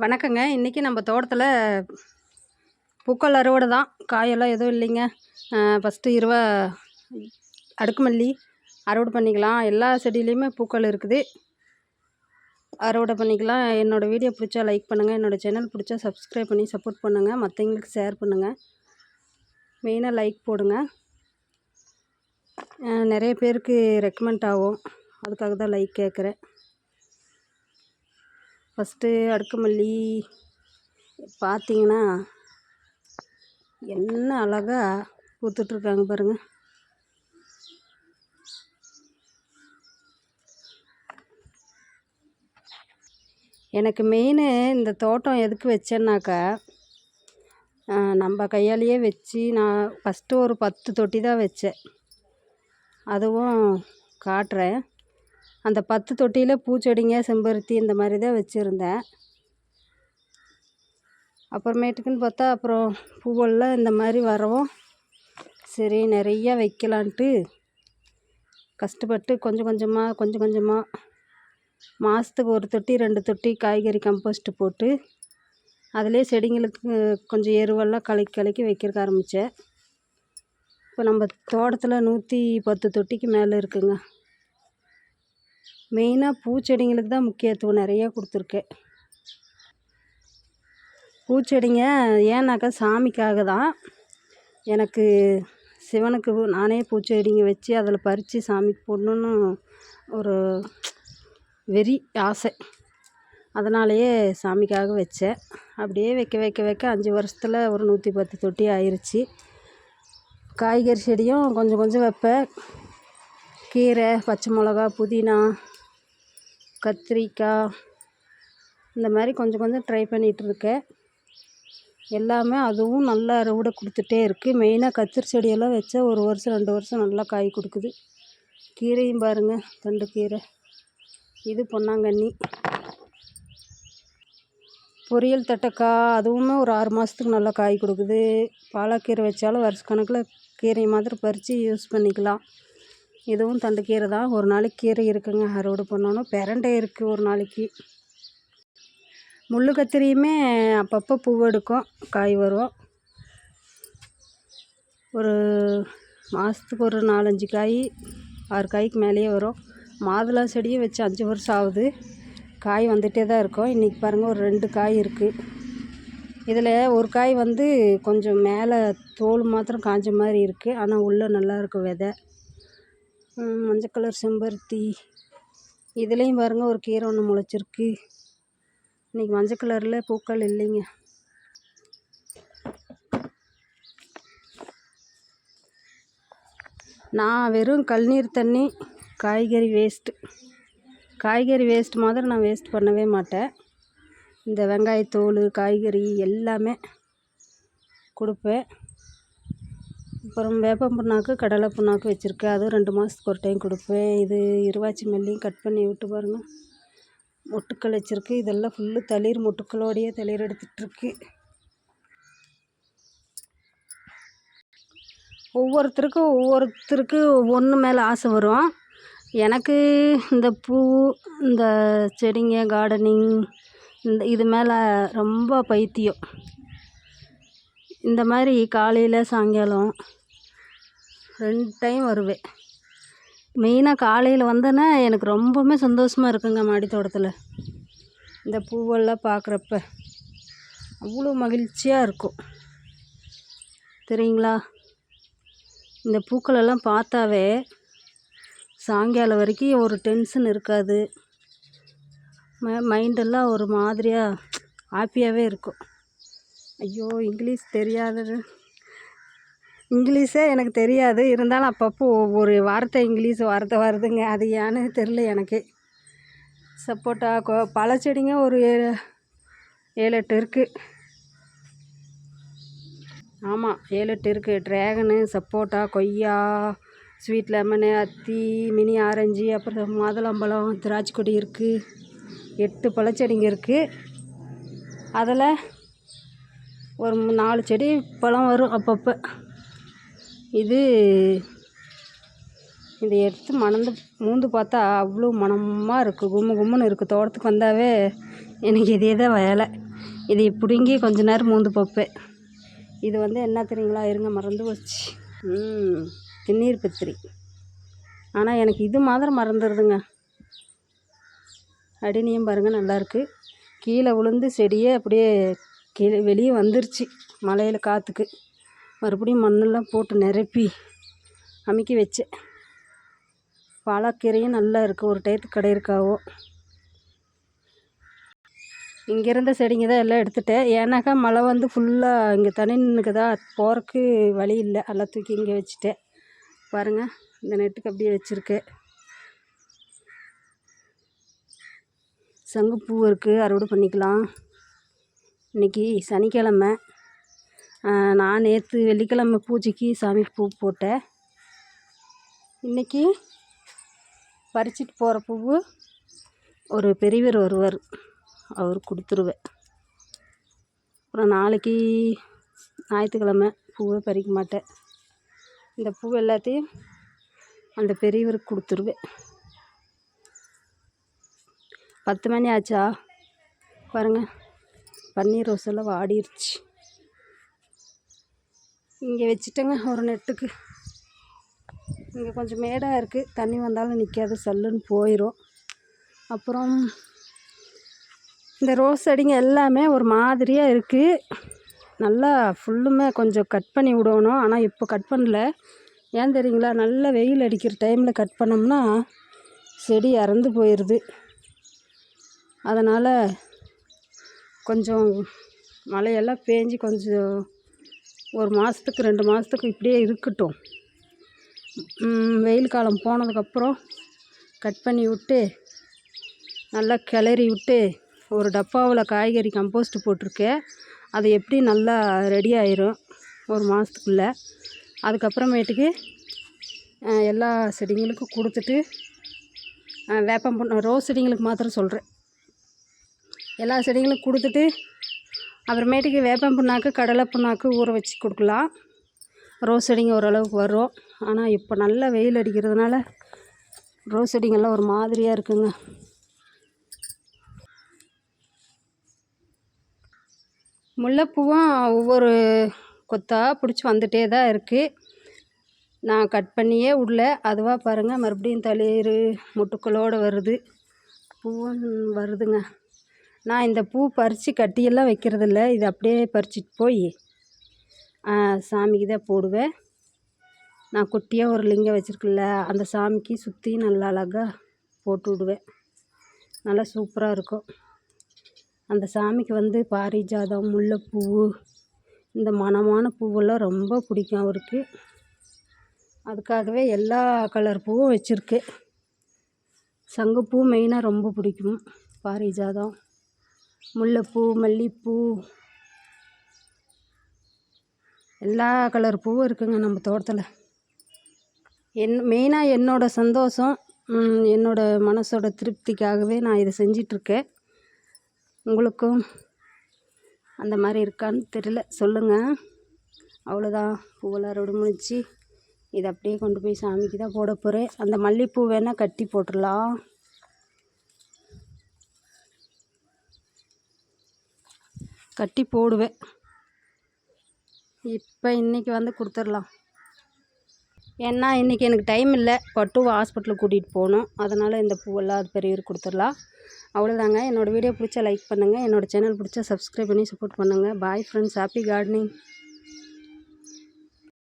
வணக்கங்க. இன்றைக்கி நம்ம தோட்டத்தில் பூக்கள் அறுவடை தான். காயெல்லாம் எதுவும் இல்லைங்க. ஃபஸ்ட்டு இருவ அடுக்குமல்லி அறுவடை பண்ணிக்கலாம். எல்லா செடியிலையுமே பூக்கள் இருக்குது. அறுவடை பண்ணிக்கலாம். என்னோடய வீடியோ பிடிச்சா லைக் பண்ணுங்கள் என்னோடய சேனல் பிடிச்சா சப்ஸ்கிரைப் பண்ணி சப்போர்ட் பண்ணுங்கள் மற்றவங்களுக்கு ஷேர் பண்ணுங்கள் மெயினாக லைக் போடுங்க. நிறைய பேருக்கு ரெக்கமெண்ட் ஆகும். அதுக்காக தான் லைக் கேட்குறேன் ஃபஸ்ட்டு அடுக்குமல்லி பார்த்தீங்கன்னா என்ன அழகாக பூத்துட்ருக்காங்க பாருங்கள் எனக்கு மெயின் இந்த தோட்டம் எதுக்கு வச்சேன்னாக்கா நம்ம கையாலேயே வச்சு நான் ஃபஸ்ட்டு ஒரு பத்து தொட்டி தான் வச்சேன். அதுவும் காட்டுறேன். அந்த பத்து தொட்டியில் பூச்செடிங்க செம்பருத்தி இந்த மாதிரி தான் வச்சுருந்தேன். அப்புறமேட்டுக்குன்னு பார்த்தா அப்புறம் பூவெல்லாம் இந்த மாதிரி வரவும் சரி நிறைய வைக்கலான்ட்டு கஷ்டப்பட்டு கொஞ்சம் கொஞ்சமாக கொஞ்சம் கொஞ்சமாக மாதத்துக்கு ஒரு தொட்டி ரெண்டு தொட்டி காய்கறி கம்போஸ்ட்டு போட்டு அதிலே செடிங்களுக்கு கொஞ்சம் எருவெல்லாம் கலக்கி கலக்கி வைக்கிறக்க ஆரம்பித்தேன் இப்போ நம்ம தோட்டத்தில் நூற்றி பத்து தொட்டிக்கு மேலே இருக்குங்க. மெயினாக பூச்செடிங்களுக்கு தான் முக்கியத்துவம் நிறையா கொடுத்துருக்கேன் பூச்செடிங்க ஏன்னாக்கா சாமிக்காக தான். எனக்கு சிவனுக்கு நானே பூச்செடிங்க வச்சு அதில் பறித்து சாமிக்கு போடணுன்னு ஒரு வெறி ஆசை. அதனாலேயே சாமிக்காக வச்சேன். அப்படியே வைக்க வைக்க வைக்க அஞ்சு வருஷத்தில் ஒரு நூற்றி பத்து தொட்டி ஆயிடுச்சு காய்கறி செடியும் கொஞ்சம் கொஞ்சம் வைப்பேன். கீரை பச்சை மிளகா புதினா கத்திரிக்காய் இந்த மாதிரி கொஞ்சம் கொஞ்சம் ட்ரை பண்ணிகிட்டு இருக்கேன் எல்லாமே அதுவும் நல்லா அறுவடை கொடுத்துட்டே இருக்குது மெயினாக கத்திரி செடியெல்லாம் வச்சா ஒரு வருஷம் ரெண்டு வருஷம் நல்லா காய் கொடுக்குது. கீரையும் பாருங்கள் தண்டு கீரை. இது பொன்னாங்கண்ணி. பொரியல் தட்டைக்காய் அதுவுமே ஒரு ஆறு மாதத்துக்கு நல்லா காய் கொடுக்குது. பாலாக்கீரை வச்சாலும் வருஷக்கணக்கில் கீரை மாதிரி பறித்து யூஸ் பண்ணிக்கலாம். இதுவும் தண்டு கீரை தான். ஒரு நாளைக்கு கீரை இருக்குங்க. அறுவடை பண்ணணும். பெரண்டை இருக்குது ஒரு நாளைக்கு. முள்ளு கத்திரியுமே அப்பப்போ பூ எடுக்கும். காய் வரும். ஒரு மாதத்துக்கு ஒரு நாலஞ்சு காய் ஆறு காய்க்கு மேலேயே வரும். மாதுளை செடியும் வச்சு அஞ்சு வருஷம் ஆகுது. காய் வந்துகிட்டே தான் இருக்கும். இன்றைக்கி பாருங்கள் ஒரு ரெண்டு காய் இருக்குது இதில் ஒரு காய் வந்து கொஞ்சம் மேலே தோல் மாத்திரம் காஞ்ச மாதிரி இருக்குது ஆனால் உள்ளே நல்லா இருக்கும் விதை. மஞ்சள் கலர் செம்பருத்தி. இதுலேயும் பாருங்கள் ஒரு கீரை ஒன்று முளைச்சிருக்கு. இன்றைக்கி மஞ்சள் கலரில் பூக்கள் இல்லைங்க. நான் வெறும் கல்நீர் தண்ணி காய்கறி வேஸ்ட்டு காய்கறி வேஸ்ட் மாதிரி நான் வேஸ்ட் பண்ணவே மாட்டேன். இந்த வெங்காயத்தோல் காய்கறி எல்லாமே கொடுப்பேன். அப்புறம் வேப்பம் புண்ணாக்கு கடலை புண்ணாக்கு வச்சுருக்கேன் அதுவும் ரெண்டு மாதத்துக்கு ஒரு டைம் கொடுப்பேன். இது இருவாச்சி மல்லியும் கட் பண்ணி விட்டு பாருங்கள் மொட்டுக்கள் வச்சுருக்கு. இதெல்லாம் ஃபுல்லு தளிர் மொட்டுக்களோடையே தளிர் எடுத்துகிட்ருக்கு ஒவ்வொருத்தருக்கும் ஒவ்வொருத்தருக்கு ஒன்று மேலே ஆசை வரும். எனக்கு இந்த பூ இந்த செடிங்க கார்டனிங் இந்த இது மேலே ரொம்ப பைத்தியம். இந்த மாதிரி காலையில் சாயங்காலம் ரெண்டு டைம் வருவேன். மெயினாக காலையில் வந்தேன்னா எனக்கு ரொம்பவுமே சந்தோஷமாக இருக்குங்க மாடி தோட்டத்தில். இந்த பூவெல்லாம் பார்க்குறப்ப அவ்வளோ மகிழ்ச்சியாக இருக்கும். தெரியுங்களா? இந்த பூக்களெல்லாம் பார்த்தாவே சாயங்காலம் வரைக்கும் ஒரு டென்ஷன் இருக்காது. ம மைண்டெல்லாம் ஒரு மாதிரியாக ஹாப்பியாகவே இருக்கும். ஐயோ இங்கிலீஷ் தெரியாதது. இங்கிலீஷே எனக்கு தெரியாது. இருந்தாலும் அப்பப்போ ஒவ்வொரு வார்த்தை இங்கிலீஷ் வார்த்தை வருதுங்க. அது ஏன்னு தெரில எனக்கு. சப்போட்டா கொ பழச்செடிங்க ஒரு ஏழு ஏழு எட்டு இருக்குது ஆமாம் ஏழு எட்டு இருக்குது ட்ராகனு சப்போட்டா கொய்யா ஸ்வீட் லெமனு அத்தி மினி ஆரஞ்சு அப்புறம் மாதுளம்பழம் திராட்சை கொடி இருக்குது எட்டு பழச்செடிங்க இருக்குது அதில் ஒரு நாலு செடி பழம் வரும் அப்பப்போ. இது இதை எடுத்து மணந்து மூந்து பார்த்தா அவ்வளோ மணமாக இருக்குது கும்மு கும்முன்னு இருக்குது தோட்டத்துக்கு வந்தாவே எனக்கு இதே தான் வேலை. இதை பிடுங்கி கொஞ்ச நேரம் மூந்து பார்ப்பேன். இது வந்து என்ன தெரியுங்களா? இருங்க மறந்து போச்சு. திண்ணீர் பத்திரி. ஆனால் எனக்கு இது மாதிரி மறந்துடுதுங்க. அடினியும் பாருங்கள் நல்லாயிருக்கு கீழே விழுந்து செடியே அப்படியே கீழே வெளியே வந்துருச்சு மலையில் காற்றுக்கு மறுபடியும் மண்ணெல்லாம் போட்டு நிரப்பி அமைக்க வச்சேன். பாலாக்கீரையும் நல்லா இருக்குது ஒரு டயத்துக்கு கடை இங்கே இருந்த செடிங்க தான் எல்லாம் எடுத்துட்டேன். ஏன்னாக்கா மழை வந்து ஃபுல்லாக இங்கே தண்ணி நின்றுக்குதா போகிறக்கு வழி இல்லை. எல்லாம் தூக்கி இங்கே வச்சுட்டேன். பாருங்கள் இந்த நெட்டுக்கு அப்படியே வச்சுருக்கேன். சங்குப்பூ இருக்குது அறுவடை பண்ணிக்கலாம். இன்றைக்கி சனிக்கிழமை. நான் நேற்று வெள்ளிக்கிழமை பூஜைக்கு சாமிக்கு பூ போட்டேன். இன்றைக்கி பறிச்சிட்டு போகிற பூவு ஒரு பெரியவர் வருவார் அவர் கொடுத்துருவேன். அப்புறம் நாளைக்கு ஞாயிற்றுக்கிழமை பூவை பறிக்க மாட்டேன். இந்த பூ எல்லாத்தையும் அந்த பெரியவருக்கு கொடுத்துருவேன். பத்து மணி ஆச்சா? பாருங்கள் பன்னீர் ரோஸ் எல்லாம் வாடிருச்சு. இங்கே வச்சுட்டேங்க ஒரு நெட்டுக்கு. இங்கே கொஞ்சம் மேடாக இருக்குது தண்ணி வந்தாலும் நிற்காது சல்லுன்னு போயிடும் அப்புறம் இந்த ரோஸ் செடிங்க எல்லாமே ஒரு மாதிரியாக இருக்குது நல்லா ஃபுல்லுமே கொஞ்சம் கட் பண்ணி விடணும். ஆனால் இப்போ கட் பண்ணல. ஏன் தெரியுங்களா? நல்ல வெயில் அடிக்கிற டைமில் கட் பண்ணோம்னா செடி இறந்து போயிடுது அதனால் கொஞ்சம் மழையெல்லாம் பேஞ்சு கொஞ்சம் ஒரு மாதத்துக்கு ரெண்டு மாதத்துக்கு இப்படியே இருக்கட்டும். வெயில் காலம் போனதுக்கப்புறம் கட் பண்ணி விட்டு நல்லா கிளறி விட்டு ஒரு டப்பாவில் காய்கறி கம்போஸ்ட் போட்டிருக்கேன். அது எப்படி நல்லா ரெடி ஆயிரும் ஒரு மாதத்துக்குள்ள அதுக்கப்புறமேட்டுக்கு எல்லா செடிங்களுக்கும் கொடுத்துட்டு வேப்பம் ரோஸ் செடிங்களுக்கு மாத்திரம் சொல்கிறேன் எல்லா செடிங்களுக்கும் கொடுத்துட்டு அப்புறமேட்டுக்கு வேப்பம் புண்ணாக்கு கடலை புண்ணாக்கு ஊற வச்சு கொடுக்கலாம். ரோஸ் செடிங்க ஓரளவுக்கு வரும். ஆனால் இப்போ நல்லா வெயில் அடிக்கிறதுனால ரோஸ் செடிங்கெல்லாம் ஒரு மாதிரியாக இருக்குங்க. முல்லைப்பூவும் ஒவ்வொரு கொத்தாக பிடிச்சி வந்துகிட்டே தான் இருக்குது நான் கட் பண்ணியே உள்ள அதுவாக பாருங்கள் மறுபடியும் தளிர் முட்டுக்களோடு வருது. பூவும் வருதுங்க. நான் இந்த பூ பறித்து கட்டியெல்லாம் வைக்கிறதில்ல. இது அப்படியே பறிச்சிட்டு போய் சாமிக்கு தான் போடுவேன். நான் குட்டியாக ஒரு லிங்கம் வச்சுருக்குல்ல அந்த சாமிக்கு சுற்றி நல்லா அழகாக போட்டு விடுவேன். நல்லா சூப்பராக இருக்கும். அந்த சாமிக்கு வந்து பாரிஜாதம் முல்லைப்பூ இந்த மணமான பூவெல்லாம் ரொம்ப பிடிக்கும் அவருக்கு. அதுக்காகவே எல்லா கலர் பூவும் வச்சுருக்கு சங்குப்பூ மெயினாக ரொம்ப பிடிக்கும் பாரிஜாதம். முல்லைப்பூ மல்லிகைப்பூ எல்லா கலர் பூவும் இருக்குங்க நம்ம தோட்டத்தில். என் மெயினாக என்னோடய சந்தோஷம் என்னோடய மனசோட திருப்திக்காகவே நான் இதை செஞ்சிட்ருக்கேன். உங்களுக்கும் அந்த மாதிரி இருக்கான்னு தெரியல சொல்லுங்கள் அவ்வளோதான் பூவெல்லாம் அறுவடை முடிச்சு இதை அப்படியே கொண்டு போய் சாமிக்கு தான் போட போகிறேன் அந்த மல்லிகைப்பூ வேணால் கட்டி போட்டுடலாம். கட்டி போடுவேன். இப்போ இன்றைக்கி வந்து கொடுத்துர்லாம் ஏன்னா இன்றைக்கி எனக்கு டைம் இல்லை. பட்டுவை ஹாஸ்பிட்டலுக்கு கூட்டிகிட்டு போகணும். அதனால் இந்த பூவெல்லாம் அது பெரியவர் கொடுத்துர்லாம் அவ்வளோதாங்க என்னோடய வீடியோ பிடிச்சா லைக் பண்ணுங்கள் என்னோடய சேனல் பிடிச்சா சப்ஸ்கிரைப் பண்ணி சப்போர்ட் பண்ணுங்கள் பாய் ஃப்ரெண்ட்ஸ் ஹாப்பி கார்டனிங்